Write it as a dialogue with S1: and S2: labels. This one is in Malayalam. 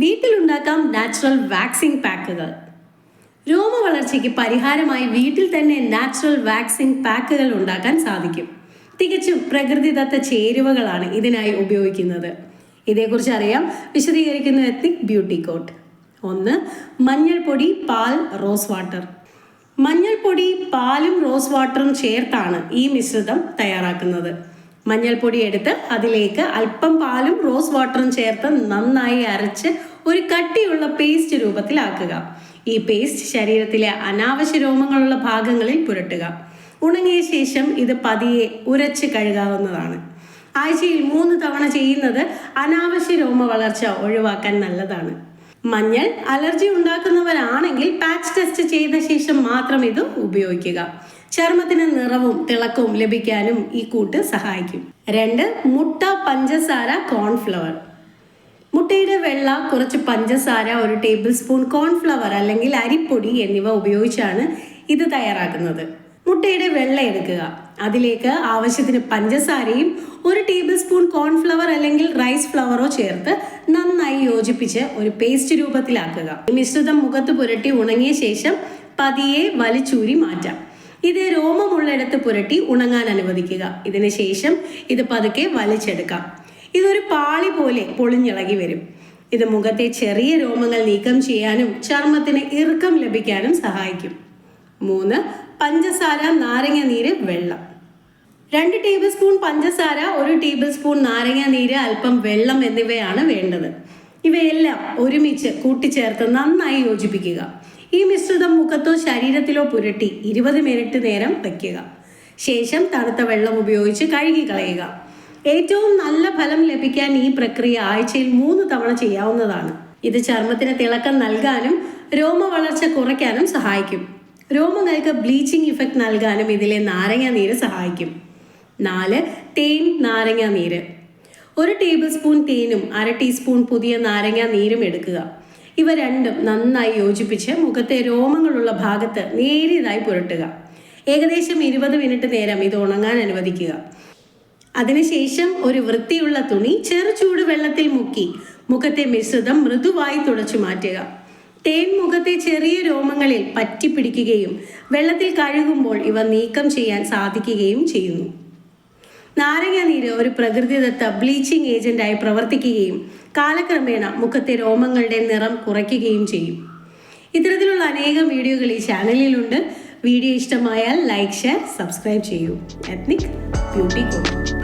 S1: വീട്ടിലുണ്ടാക്കാം നാച്ചുറൽ വാക്സിംഗ് പാക്കുകൾ. രോമ വളർച്ചയ്ക്ക് പരിഹാരമായി വീട്ടിൽ തന്നെ നാച്ചുറൽ വാക്സിംഗ് പാക്കുകൾ ഉണ്ടാക്കാൻ സാധിക്കും. തികച്ചും പ്രകൃതിദത്ത ചേരുവകളാണ് ഇതിനായി ഉപയോഗിക്കുന്നത്. ഇതേക്കുറിച്ച് അറിയാം വിശദീകരിക്കുന്ന എത്തിക് ബ്യൂട്ടി കോട്ട്. ഒന്ന് മഞ്ഞൾപ്പൊടി പാൽ റോസ് വാട്ടർ. മഞ്ഞൾപ്പൊടി പാലും റോസ് വാട്ടറും ചേർത്താണ് ഈ മിശ്രിതം തയ്യാറാക്കുന്നത്. മഞ്ഞൾപ്പൊടി എടുത്ത് അതിലേക്ക് അല്പം പാലും റോസ് വാട്ടറും ചേർത്ത് നന്നായി അരച്ച് ഒരു കട്ടിയുള്ള പേസ്റ്റ് രൂപത്തിലാക്കുക ഈ പേസ്റ്റ് ശരീരത്തിലെ അനാവശ്യ രോമങ്ങളുള്ള ഭാഗങ്ങളിൽ പുരട്ടുക. ഉണങ്ങിയ ശേഷം ഇത് പതിയെ ഉരച്ച് കഴുകാവുന്നതാണ്. ആഴ്ചയിൽ മൂന്ന് തവണ ചെയ്യുന്നത് അനാവശ്യ രോമ വളർച്ച ഒഴിവാക്കാൻ നല്ലതാണ്. മഞ്ഞൾ അലർജി ഉണ്ടാക്കുന്നവരാണെങ്കിൽ പാച്ച് ടെസ്റ്റ് ചെയ്ത ശേഷം മാത്രം ഇത് ഉപയോഗിക്കുക. ചർമ്മത്തിന് നിറവും തിളക്കവും ലഭിക്കാനും ഈ കൂട്ട് സഹായിക്കും. രണ്ട് മുട്ട പഞ്ചസാര കോൺഫ്ലവർ മുട്ടയുടെ വെള്ള കുറച്ച് പഞ്ചസാര ഒരു ടേബിൾ സ്പൂൺ കോൺഫ്ലവർ അല്ലെങ്കിൽ അരിപ്പൊടി എന്നിവ ഉപയോഗിച്ചാണ് ഇത് തയ്യാറാക്കുന്നത്. മുട്ടയുടെ വെള്ള എടുക്കുക. അതിലേക്ക് ആവശ്യത്തിന് പഞ്ചസാരയും ഒരു ടേബിൾ സ്പൂൺ കോൺഫ്ലവർ അല്ലെങ്കിൽ റൈസ് ഫ്ലവറോ ചേർത്ത് നന്നായി യോജിപ്പിച്ച് ഒരു പേസ്റ്റ് രൂപത്തിലാക്കുക. മിശ്രിതം മുഖത്ത് പുരട്ടി ഉണങ്ങിയ ശേഷം പതിയെ വലിച്ചൂരി മാറ്റാം. ഇത് രോമമുള്ളിടത്ത് പുരട്ടി ഉണങ്ങാൻ അനുവദിക്കുക. ഇതിന് ശേഷം ഇത് പതുക്കെ വലിച്ചെടുക്കാം. ഇതൊരു പാളി പോലെ പൊളിഞ്ഞിളകി വരും. ഇത് മുഖത്തെ ചെറിയ രോമങ്ങൾ നീക്കം ചെയ്യാനും ചർമ്മത്തിന് ഇറുക്കം ലഭിക്കാനും സഹായിക്കും. മൂന്ന് പഞ്ചസാര നാരങ്ങ നീര് വെള്ളം. രണ്ട് ടേബിൾ സ്പൂൺ പഞ്ചസാര ഒരു ടേബിൾ സ്പൂൺ നാരങ്ങ നീര് അല്പം വെള്ളം എന്നിവയാണ് വേണ്ടത്. ഇവയെല്ലാം ഒരുമിച്ച് കൂട്ടിച്ചേർത്ത് നന്നായി യോജിപ്പിക്കുക. ഈ മിശ്രിതം മുഖത്തോ ശരീരത്തിലോ പുരട്ടി ഇരുപത് മിനിറ്റ് നേരം വയ്ക്കുക. ശേഷം തണുത്ത വെള്ളം ഉപയോഗിച്ച് കഴുകി കളയുക ഏറ്റവും നല്ല ഫലം ലഭിക്കാൻ ഈ പ്രക്രിയ ആഴ്ചയിൽ മൂന്ന് തവണ ചെയ്യാവുന്നതാണ്. ഇത് ചർമ്മത്തിന് തിളക്കം നൽകാനും രോമ വളർച്ച കുറയ്ക്കാനും സഹായിക്കും. രോമങ്ങൾക്ക് ബ്ലീച്ചിങ് ഇഫക്റ്റ് നൽകാനും ഇതിലെ നാരങ്ങ നീര് സഹായിക്കും. നാല് തേൻ നാരങ്ങ നീര്. ഒരു ടേബിൾ സ്പൂൺ തേനും അര ടീസ്പൂൺ പുതിയ നാരങ്ങ നീരും എടുക്കുക. ഇവ രണ്ടും നന്നായി യോജിപ്പിച്ച് മുഖത്തെ രോമങ്ങളുള്ള ഭാഗത്ത് നേരിയതായി പുരട്ടുക. ഏകദേശം ഇരുപത് മിനിറ്റ് നേരം ഇത് ഉണങ്ങാൻ അനുവദിക്കുക. അതിനുശേഷം ഒരു വൃത്തിയുള്ള തുണി ചെറു ചൂട് വെള്ളത്തിൽ മുക്കി മുഖത്തെ മിശ്രിതം മൃദുവായി തുടച്ചു മാറ്റുക. തേൻ മുഖത്തെ ചെറിയ രോമങ്ങളിൽ പറ്റിപ്പിടിക്കുകയും വെള്ളത്തിൽ കഴുകുമ്പോൾ ഇവ നീക്കം ചെയ്യാൻ സാധിക്കുകയും ചെയ്യുന്നു. നാരങ്ങ നീര് ഒരു പ്രകൃതിദത്ത ബ്ലീച്ചിങ് ഏജന്റായി പ്രവർത്തിക്കുകയും കാലക്രമേണ മുഖത്തെ രോമങ്ങളുടെ നിറം കുറയ്ക്കുകയും ചെയ്യും. ഇത്തരത്തിലുള്ള അനേകം വീഡിയോകൾ ഈ ചാനലിലുണ്ട്. വീഡിയോ ഇഷ്ടമായാൽ ലൈക്ക് ഷെയർ സബ്സ്ക്രൈബ് ചെയ്യൂ. Ethnic beauty code